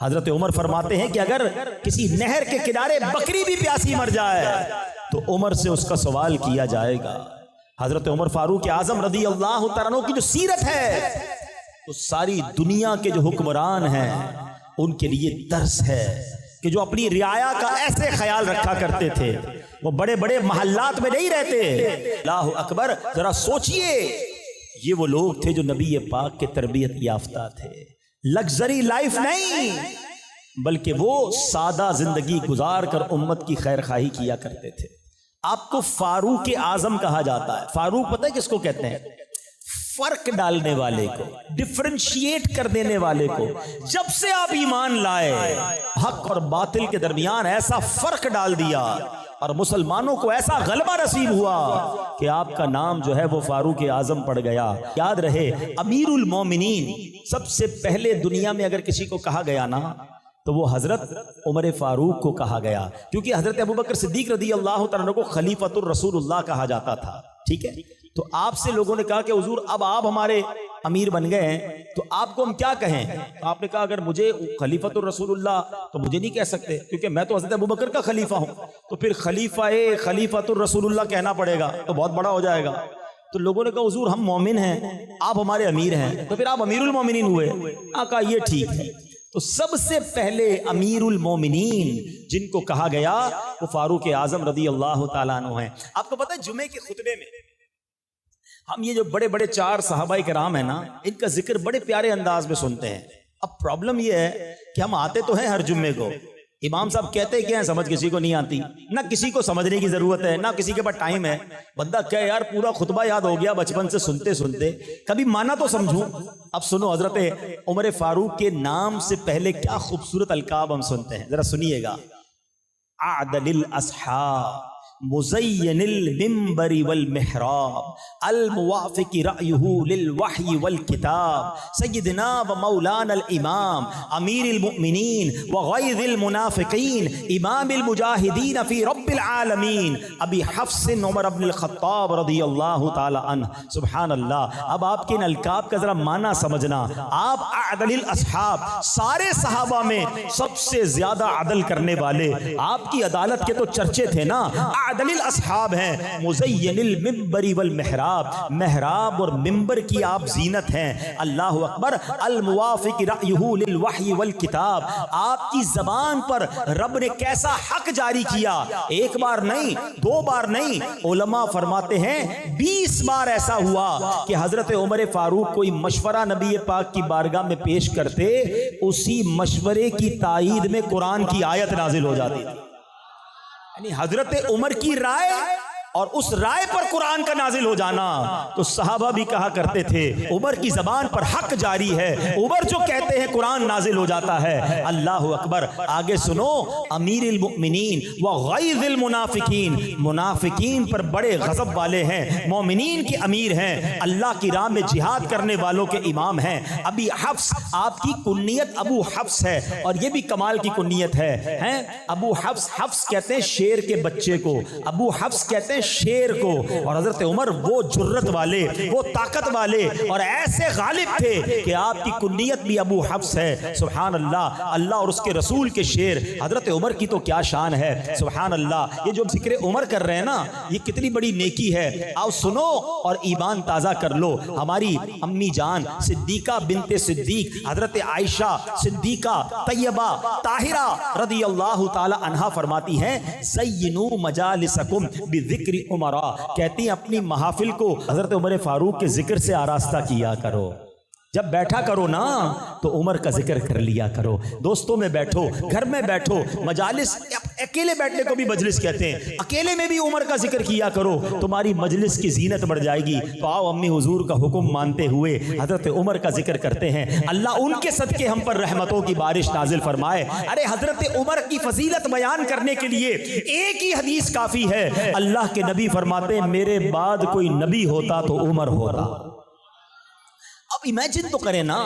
हज़रत उमर फरमाते हैं कि अगर किसी नहर के किनारे बकरी भी प्यासी मर जाए तो उमर से उसका सवाल किया जाएगा। हज़रत उमर फारूक आज़म रदी अल्लाह तआला की जो सीरत है तो सारी दुनिया के जो हुक्मरान हैं, उनके लिए दर्स है कि जो अपनी रियाया का ऐसे ख्याल रखा करते थे, वो बड़े बड़े महल्लात में नहीं रहते। अल्लाह अकबर, जरा सोचिए, ये वो लोग थे जो नबी पाक के तरबियत याफ्ता थे। लग्जरी लाइफ नहीं। बल्कि वो सादा ज़िंदगी गुजार कर उम्मत की खैर खाही किया करते थे। आपको फारूक आज़म कहा जाता है। फारूक पता है किसको कहते हैं? फ़र्क डालने वाले को डिफ्रेंशिएट कर देने वाले को। जब से आप ईमान लाए, हक और बातिल के दरमियान ऐसा फ़र्क डाल दिया और मुसलमानों को ऐसा गलबा नसीब हुआ कि आपका नाम जो है वो फारूक आज़म पड़ गया। याद रहे, अमीरुल मोमिनीन, सबसे पहले दुनिया में अगर किसी को कहा गया ना तो वो हज़रत उमर फारूक को कहा गया। क्योंकि हज़रत अबू बकर सिद्दीक रदी अल्लाह तआला को खलीफतुर रसूलुल्लाह कहा जाता था। ठीक है? तो आपसे लोगों ने कहा कि, हजूर, अब आप हमारे अमीर बन गए तो आपको हम क्या कहें? तो आपने कहा, अगर मुझे खलीफतुर रसूलुल्लाह तो मुझे नहीं कह सकते, क्योंकि मैं तो हज़रत अबू बकर का खलीफा हूँ। तो फिर खलीफा ए खलीफतुर रसूलुल्लाह कहना पड़ेगा तो बहुत बड़ा हो जाएगा। तो लोगों ने कहा, हुजूर, हम मोमिन हैं, आप हमारे अमीर हैं। तो फिर आप अमीरुल मोमिनीन हुए। कहा, ये ठीक है। तो सबसे पहले अमीरुल मोमिनीन, जिनको कहा गया, वो फारूक आज़म रदी अल्लाह तु हैं। आपको पता है, जुमे के खुतबे में हम ये जो बड़े बड़े चार साहबा कराम है ना, इनका ज़िक्र बड़े प्यारे अंदाज में सुनते हैं। अब प्रॉब्लम ये है कि हम आते तो हैं हर जुम्मे को। इमाम साहब कहते क्या है, समझ किसी को नहीं आती। ना किसी को समझने की ज़रूरत है, ना किसी के पास टाइम है। बंदा क्या यार, पूरा खुतबा याद हो गया बचपन से सुनते सुनते। कभी माना तो समझू। अब सुनो हज़रत, उमर फारूक के नाम से पहले क्या खूबसूरत अलकाब हम सुनते हैं। जरा सुनिएगा। आदलिल असहा मुजैनिल वल महराब। अल मुवाफिक रायहू लिल वही वल किताब सैयदना व मौलाना इमाम। अमीर अल मुमिनीन व गैज़िल मुनाफिकीन। इमाम अल मुजाहिदीन फ़ी रब्बिल आलमीन। अबी उमर इब्न अल खत्ताब रदियल्लाहु ताला अन्ह। सुभान अल्लाह अब आपके इन अलकाब का जरा माना समझना। आप अदलिल सारे सहाबा में सबसे ज़्यादा अदल करने वाले। आपकी अदालत के तो चर्चे थे ना? अदलिल असहाब हैं। मुजैनिल मिंबरी वल महराब। महराब और मिंबर की आप जीनत हैं। अल्लाह अकबर। अल मुवाफिक रायहू लिल वही वल किताब। आपकी जबान पर रब ने कैसा हक जारी किया? एक बार नहीं, दो बार नहीं। उलमा फरमाते हैं, बीस बार ऐसा हुआ कि हज़रत उमर फारूक कोई मशवरा नबी पाक की बारगाह में पेश करते, उसी मशवरे की तायद में कुरान की आयत नाजिल हो जाती थी। यानी हज़रत उमर की राय और उस राय पर कुरान का नाजिल हो जाना। तो साहबा भी कहा करते थे, उमर की जबान पर हक जारी है। उमर जो कहते हैं, कुरान नाजिल हो जाता है। अल्लाह अकबर, आगे सुनो अमीर मुनाफिकीन। मुनाफिकीन पर बड़े गजब वाले हैं मोमिन के अमीर हैं। अल्लाह की राह में जिहाद करने वालों के इमाम हैं। अभी हफ्स, आपकी कुन्नीत अबू हफ्स है, और ये भी कमाल की कुन्नियत है। हैं? अबू हफ्स हफ्स कहते हैं शेर के बच्चे को। अबू हफ्स कहते हैं शेर को। और हज़रत उमर, वो जुर्रत वाले, वो ताकत वाले और ऐसे गालिब थे कि आपकी कुन्नियत भी अबू हफ्स है। सुबहान अल्लाह अल्लाह और उसके रसूल के शेर। हज़रत उमर की तो क्या शान है? सुबहान अल्लाह ये जो ज़िक्र उमर कर रहे हैं ना, ये कितनी बड़ी नेकी है। आओ सुनो और ईमान ताज़ा कर लो। हमारी अम्मी जान, सिद्दीका बिनते सिद्दीक, हज़रत आयशा, सिद्दीका तैयबा, ताहिरा रदी अल्लाह ताला फरमाती हैं सैयनु मजालिसकुम बिजिक्र ज़िक्र उमरा, कहती अपनी महाफिल को हज़रत उमर फारूक के ज़िक्र से आरास्ता किया करो। जब बैठा करो ना तो उम्र का ज़िक्र कर लिया करो। दोस्तों में बैठो, घर में बैठो, मजालिस अकेले बैठने को भी मजलिस कहते हैं। अकेले में भी उम्र का ज़िक्र किया करो, तुम्हारी मजलिस की जीनत बढ़ जाएगी। तो आओ, अम्मी हुजूर का हुक्म मानते हुए हज़रत उमर का ज़िक्र करते हैं। अल्लाह उनके सदके हम पर रहमतों की बारिश नाजिल फरमाए। अरे, हज़रत उमर की फजीलत बयान करने के लिए एक ही हदीस काफ़ी है। अल्लाह के नबी फरमाते मेरे बाद कोई नबी होता तो उमर होता। अब इमेजिन तो करें ना।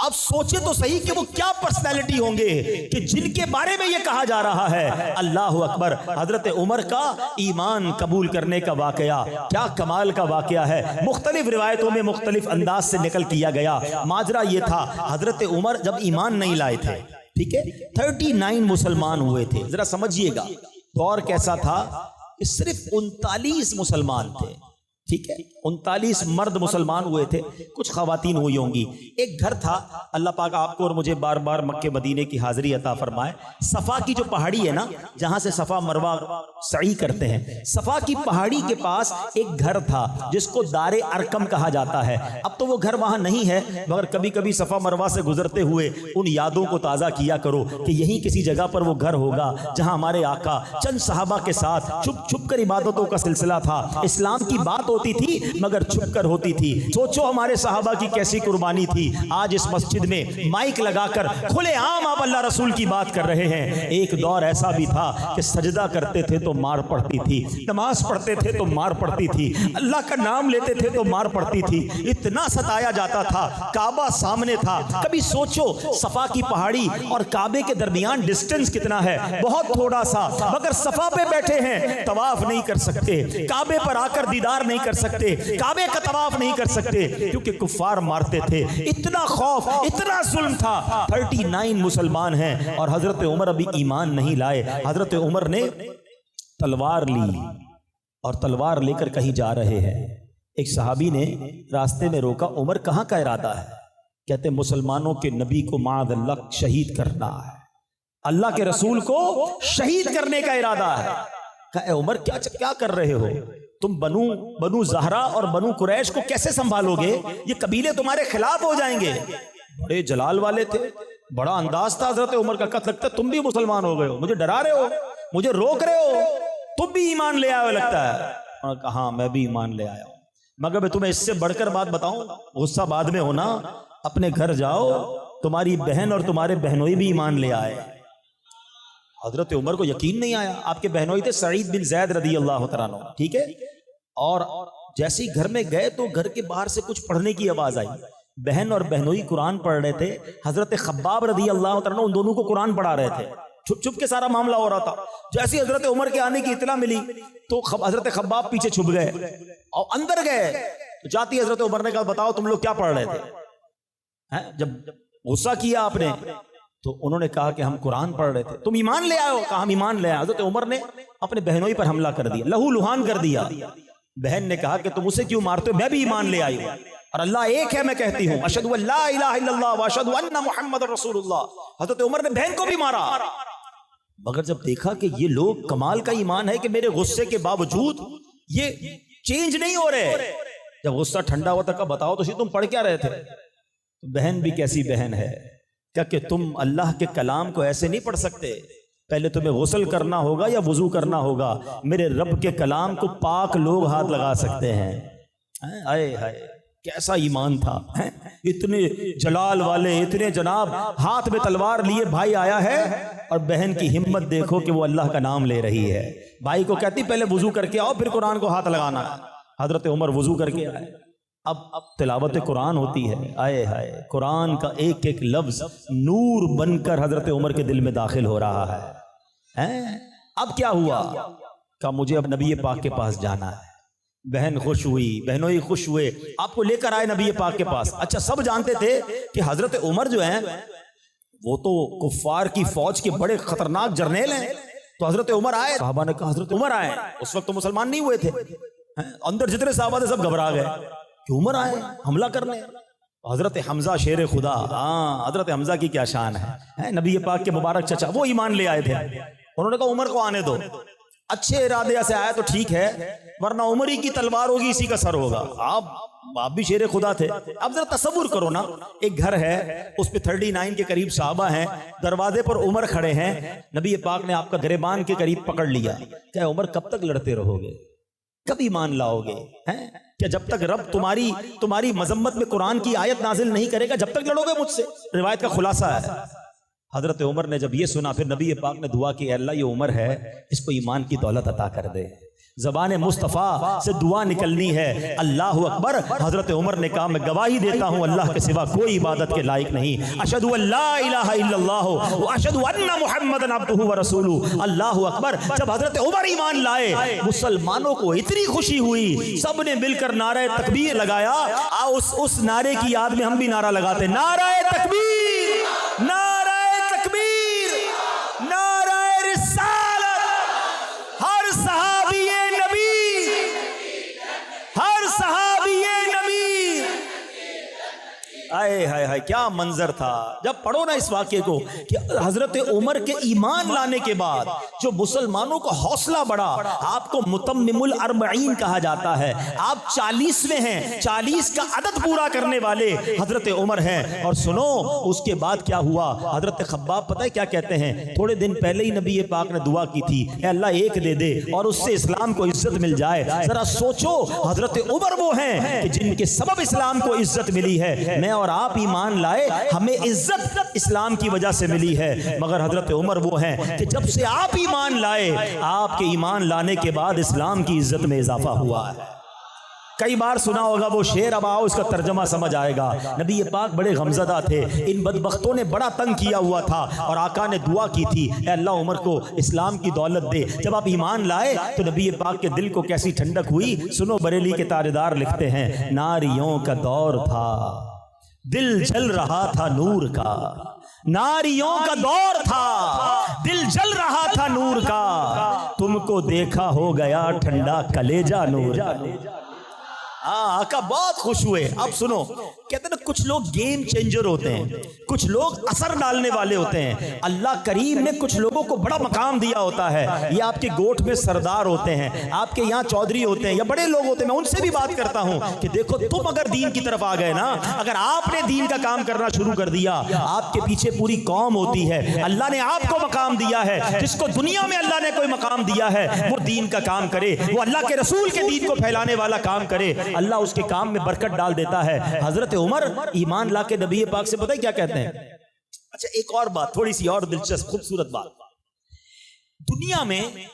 अब सोचे तो सही कि वो क्या पर्सनैलिटी होंगे, कि जिनके बारे में ये कहा जा रहा है। अल्लाह अकबर, हज़रत उमर का ईमान कबूल करने का वाकया, क्या कमाल का वाकया है। मुख्तलिफ़ रिवायतों में मुख्तलिफ़ अंदाज से निकल किया गया। माजरा ये था, हज़रत उमर जब ईमान नहीं लाए थे, ठीक है? थर्टी नाइन मुसलमान हुए थे। जरा समझिएगा दौर कैसा था सिर्फ़ उनतालीस मुसलमान थे। ठीक है? उनतालीस मर्द मुसलमान हुए थे, कुछ खातन हुई होंगी। एक घर था, अल्लाह पाक आपको और मुझे बार बार मक्के मदीने की हाजिरी अता फरमाए। सफ़ा की जो पहाड़ी है ना, जहाँ से सफ़ा मरवा सही करते हैं, सफ़ा की पहाड़ी के पास एक घर था, जिसको दारे अरकम कहा जाता है। अब तो वो घर वहाँ नहीं है, मगर कभी कभी सफ़ा मरवा से गुजरते हुए उन यादों को ताज़ा किया करो कि यही किसी जगह पर वो घर होगा, जहाँ हमारे आका चंद साहबा के साथ छुप छुप कर इबादतों का सिलसिला था। इस्लाम की बात होती थी, मगर छुप कर होती थी। सोचो हमारे साहबा की कैसी कुर्बानी थी। आज इस मस्जिद में माइक लगाकर खुले आम आप अल्लाह रसूल की बात कर रहे हैं। एक दौर ऐसा भी था कि सजदा करते थे तो मार पड़ती थी, नमाज़ पढ़ते थे तो मार पड़ती थी, अल्लाह का नाम लेते थे तो मार पड़ती थी। इतना सताया जाता था, काबा सामने था। कभी सोचो, सफ़ा की पहाड़ी और काबे के दरमियान डिस्टेंस कितना है। बहुत थोड़ा सा, मगर सफ़ा पे बैठे हैं, तवाफ नहीं कर सकते। काबे पर आकर दीदार नहीं कर सकते। काबे का तवाफ नहीं कर सकते, क्योंकि कुफार मारते थे। इतना खौफ, इतना जुल्म था। 39 मुसलमान हैं और हज़रत उमर अभी ईमान नहीं लाए। हज़रत उमर ने तलवार ली और तलवार लेकर कहीं जा रहे हैं। एक सहाबी ने रास्ते में रोका, उमर, कहाँ का इरादा है? कहते, मुसलमानों के नबी को माद अल्लाह शहीद करना है। अल्लाह के रसूल को शहीद करने का इरादा है। कहा उमर, क्या क्या कर रहे हो? तुम बनु बनु जहरा और बनु कुरैश को कैसे संभालोगे? ये कबीले तुम्हारे खिलाफ हो जाएँगे। बड़े जलाल वाले थे। बड़ा अंदाज था हज़रत उमर का। कत लगता तुम भी मुसलमान हो गए हो। मुझे डरा रहे हो। मुझे रोक रहे हो। तुम भी ईमान ले आए लगता है। कहा मैं भी ईमान ले आया हूँ। मगर मैं तुम्हें इससे बढ़कर बात बताऊँ, गुस्सा बाद में होना। अपने घर जाओ। तुम्हारी बहन और तुम्हारे बहनोई भी ईमान ले आए। हज़रत उमर को यकीन नहीं आया। आपके बहनोई थे सईद बिन जैद रदी अल्लाह तरानो ठीक है? और जैसे ही घर में गए तो घर के बाहर से कुछ पढ़ने की आवाज़ आई। बहन और बहनोई कुरान पढ़ रहे थे। हज़रत खब्बाब रदी अल्लाह तरानो उन दोनों को कुरान पढ़ा रहे थे। छुप छुप के सारा मामला हो रहा था। जैसे हज़रत उमर के आने की इतना मिली तो हज़रत खब्बाब पीछे छुप गए और अंदर गए। तो जाती हज़रत उमर ने कहा, बताओ तुम लोग क्या पढ़ रहे थे? जब गुस्सा किया आपने तो उन्होंने कहा कि हम कुरान पढ़ रहे थे। तुम ईमान ले आए कहा, हम ईमान ले आए हज़रत उमर ने अपने बहनों पर हमला कर दिया। लहू लुहान कर दिया। बहन ने कहा कि तुम उसे क्यों मारते हो? मैं भी ईमान ले आई हूँ। और अल्लाह एक है, मैं कहती हूँ अशद मोहम्मद हज़रत उमर ने बहन को भी मारा। मगर जब देखा कि ये लोग कमाल का ईमान है कि मेरे गुस्से के बावजूद ये चेंज नहीं हो रहे जब गुस्सा ठंडा हुआ तक बताओ तो तुम पढ़ क्या रहे थे? तो बहन भी कैसी बहन है। क्या कि तुम अल्लाह के कलाम को ऐसे नहीं पढ़ सकते? पहले तुम्हें गसल करना होगा या वज़ू करना होगा? मेरे रब के कलाम को पाक लोग हाथ लगा सकते हैं। आए हाय कैसा ईमान था, है? इतने जलाल वाले, इतने जनाब, हाथ में तलवार लिए भाई आया है और बहन की हिम्मत देखो कि वो अल्लाह का नाम ले रही है। भाई को कहती, पहले वज़ू करके आओ, फिर कुरान को हाथ लगाना। हज़रत उमर वज़ू करके आए। अब अब तिलावत कुरान होती है। आए हाय। कुरान का एक एक लफ्ज नूर बनकर हज़रत उमर के दिल में दाखिल हो रहा है। हैं? अब क्या हुआ? का मुझे अब नबी पाक के पास जाना है? बहन खुश हुई। बहनों ही खुश हुए। आपको लेकर आए नबी पाक के पास। अच्छा सब जानते थे कि हज़रत उमर जो है, वो तो कुफार की फौज के बड़े खतरनाक जर्नेल हैं। तो हज़रत उमर आए। साहबा ने कहा, हज़रत उमर आए। उस वक्त तो मुसलमान नहीं हुए थे। अंदर जितने साहबा थे, सब घबरा गए। कि उमर आए हमला करने। हज़रत हमजा शेर खुदा। हाँ हज़रत हमजा की क्या शान है, है नबी पाक के मुबारक चचा वो ईमान ले आए थे। उन्होंने कहा उमर को आने दो। अच्छे इरादे से आया तो ठीक है वरना उमर ही की तलवार होगी इसी का सर होगा। आप आप भी शेर खुदा थे। अब जरा तस्वुर करो ना। एक घर है उस पर थर्टी नाइन के करीब साहबा हैं। दरवाजे पर उमर खड़े हैं। नबी पाक ने आपका गरेबान के करीब पकड़ लिया। क्या उमर कब तक लड़ते रहोगे? कब मान लाओगे, हैं? क्या जब तक रब तुम्हारी तुम्हारी मजम्मत में कुरान की आयत नाजिल नहीं करेगा, जब तक लड़ोगे मुझसे? रिवायत का खुलासा है। हज़रत उमर ने जब ये सुना, फिर नबी पाक ने दुआ की अल्लाह, ये उमर है, इसको ईमान की दौलत अता कर दे। जबान मुस्तफ़ा से दुआ निकलनी है, अल्लाह अकबर। हज़रत उमर ने कहा, मैं गवाही देता हूँ, अल्लाह के सिवा कोई इबादत के लायक नहीं। अशद अल्लाह अकबर जब हज़रत उमर ईमान लाए, मुसलमानों को इतनी खुशी हुई, सबने मिलकर नारा तकबीर लगाया। उस उस नारे की याद में हम भी नारा लगाते नारा तकबीर। क्या मंजर था? जब पढ़ो ना इस वाक्य को कि हज़रत उमर के ईमान लाने के बाद जो मुसलमानों का हौसला बढ़ा, आपको मुतम्मिमुल अरबईन कहा जाता है। आप चालीस में हैं, चालीस का अदद पूरा करने वाले हज़रत उमर हैं। और सुनो, उसके बाद क्या हुआ? हज़रत खब्बाब पता है क्या कहते हैं? थोड़े दिन पहले ही नबी पाक ने दुआ की थी अल्लाह, एक दे दे और उससे इस्लाम को इज़्ज़त मिल जाए। जरा सोचो, हज़रत उमर वो हैं जिनके सबब इस्लाम को इज़्ज़त मिली है। मैं और आप ईमान लाए, हमें इज़्ज़त इस्लाम की वजह से मिली है। मगर हज़रत उमर वो हैं कि जब से आप ईमान लाए, आपके ईमान लाने के बाद इस्लाम की इज़्ज़त में इजाफा हुआ है। कई बार सुना होगा, वो शेर अब आओ उसका तर्जमा समझ आएगा। नबी ये पाक बड़े गमजदा थे। इन बदबख्तों ने बड़ा तंग किया हुआ था और आका ने दुआ की थी अल्लाह उमर को इस्लाम की दौलत दे। जब आप ईमान लाए तो नबी ये पाक के दिल को कैसी ठंडक हुई? सुनो, बरेली के तारेदार लिखते हैं, नारियों का दौर था। दिल जल रहा था नूर का। नारियों का दौर था। दिल जल रहा था नूर का। तुमको देखा हो गया ठंडा कलेजा नूर हाँ आका बहुत खुश हुए। अब सुनो, कहते ना, कुछ लोग गेम चेंजर होते हैं। कुछ लोग असर डालने वाले होते हैं। अल्लाह करीम ने कुछ लोगों को बड़ा मकाम दिया होता है। ये आपके गोठ में सरदार होते हैं, आपके यहाँ चौधरी होते हैं, या बड़े लोग होते हैं। मैं उनसे भी बात करता हूँ कि देखो, तुम अगर दीन की तरफ़ आ गए ना, अगर आपने दीन का काम करना शुरू कर दिया, आपके पीछे पूरी कौम होती है। अल्लाह ने आपको मकाम दिया है, जिसको दुनिया में अल्लाह ने कोई मकाम दिया है, वो दीन का काम करे, वो अल्लाह के रसूल के दीन को फैलाने वाला काम करे। अल्लाह उसके काम में बरकत डाल देता है। हज़रत उमर ईमान ला के नबी पाक से पता क्या कहते हैं? अच्छा एक और बात थोड़ी सी और दिलचस्प, खूबसूरत बात। दुनिया में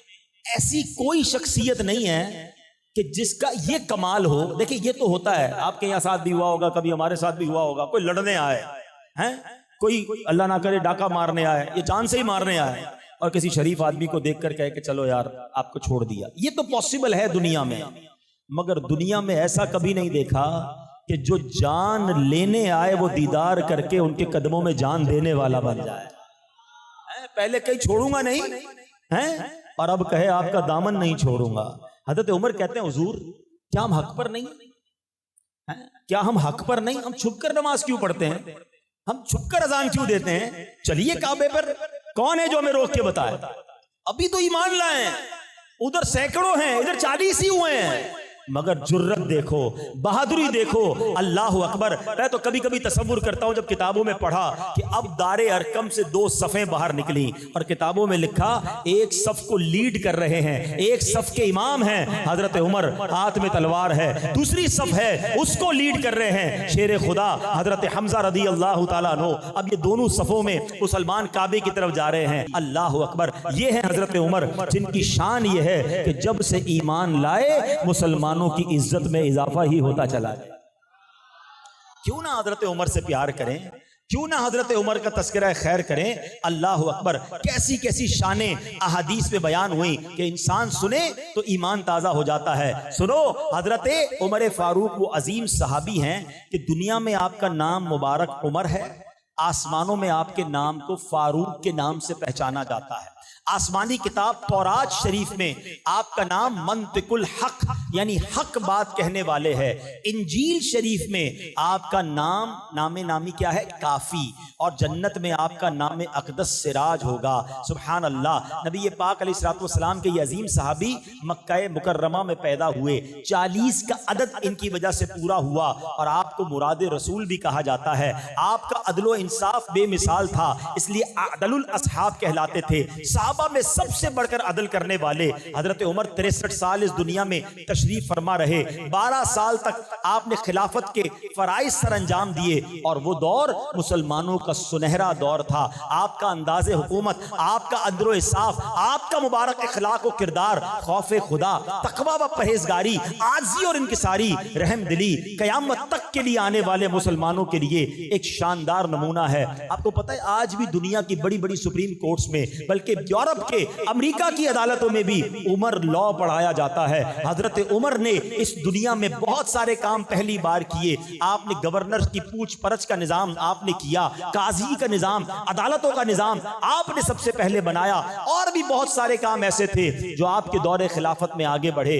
ऐसी कोई शख्सियत नहीं है कि जिसका ये कमाल हो। देखिए, ये तो होता है, आपके यहाँ साथ भी हुआ होगा, कभी हमारे साथ भी हुआ होगा, कोई लड़ने आए, हैं? कोई अल्लाह ना करे, डाका मारने आए, ये जान से ही मारने आए, और किसी शरीफ आदमी को देखकर कहे कि चलो यार, आपको छोड़ दिया। ये तो पॉसिबल है दुनिया में। मगर दुनिया में ऐसा कभी नहीं देखा कि जो जान लेने आए वो दीदार करके उनके कदमों में जान देने वाला बन जाए। पहले कहीं छोड़ूँगा नहीं? है? और अब कहे, आपका दामन नहीं छोड़ूँगा। हज़रत उमर कहते हैं, हुजूर, क्या हम हक पर नहीं? है, क्या हम हक पर नहीं? हम छुप कर नमाज़ क्यों पढ़ते हैं? हम छुप कर अजान क्यों देते हैं? चलिए काबे पर। कौन है जो हमें रोक के बताए? अभी तो ईमान लाए उधर सैकड़ों हैं, इधर चालीस ही हुए हैं। मगर जुर्रत देखो बहादुरी देखो। अल्लाह अकबर। मैं तो कभी कभी तस्वुर करता हूँ जब किताबों में पढ़ा कि अब दारे अरकम से दो सफ़े बाहर निकली और किताबों में लिखा एक सफ को लीड कर रहे हैं एक सफ के इमाम हैं। हज़रत उमर हाथ में तलवार है दूसरी सफ है उसको लीड कर रहे हैं। शेर खुदा हज़रत हमजा रदी अल्लाह तनो अब ये दोनों सफ़ों में मुसलमान काबे की तरफ़ जा रहे हैं। अल्लाह अकबर। ये है हज़रत उमर जिनकी शान ये है कि जब से ईमान लाए मुसलमान मुसलमानों की इज़्ज़त में इजाफा ही होता चला जाए। क्यों ना हज़रत उमर से प्यार करें? क्यों ना हज़रत उमर का तस्करा खैर करें? अल्लाह अकबर कैसी कैसी शान अहादीस में बयान हुई कि इंसान सुने तो ईमान ताज़ा हो जाता है। सुनो, हज़रत उमर फारूक वो अजीम सहाबी हैं कि दुनिया में आपका नाम मुबारक उमर है, आसमानों में आपके नाम को फारूक के नाम से पहचाना जाता है। आसमानी किताब तौराज शरीफ में आपका नाम मंतिकुल हक, यानी हक बात कहने वाले हैं। इंजील शरीफ में आपका नाम, नामे नामी क्या है? काफ़ी। और जन्नत में आपका नाम अकदस सिराज होगा। सुबहान अल्लाह नबी पाक सलाम के अजीम साहबी मक्का मुकर्रमा में पैदा हुए। चालीस का अदद इनकी वजह से पूरा हुआ और आपको मुराद रसूल भी कहा जाता है। आपका अदलो इंसाफ बेमिसाल था, इसलिए अदलुल असहाब कहलाते थे। साहब सहाबा में सबसे बढ़कर अदल करने वाले हज़रत उमर तिरसठ साल इस दुनिया में तशरीफ़ फरमा रहे। बारह साल तक आपने खिलाफत के फराइज सर अंजाम दिए और वो दौर मुसलमानों का सुनहरा दौर था। आपका अंदाज हुकूमत, आपका अंदर साफ़ आपका मुबारक अखलाक व किरदार, खौफ खुदा, तकवा व परहेजगारी, आजी और इनकसारी, रहम दिली, कयामत तक के लिए आने वाले मुसलमानों के लिए एक शानदार नमूना है। आपको पता है, आज भी दुनिया की बड़ी बड़ी सुप्रीम कोर्ट्स में, बल्कि यूरोप के अमेरिका की अदालतों में भी उमर लॉ पढ़ाया जाता है। हज़रत उमर ने इस दुनिया में बहुत सारे काम पहली बार किए। आपने गवर्नर की पूछ परछ का निज़ाम आपने किया, काजी का निज़ाम, अदालतों का निज़ाम आपने सबसे पहले बनाया। और भी बहुत सारे काम ऐसे थे जो आपके दौरे खिलाफत में आगे बढ़े।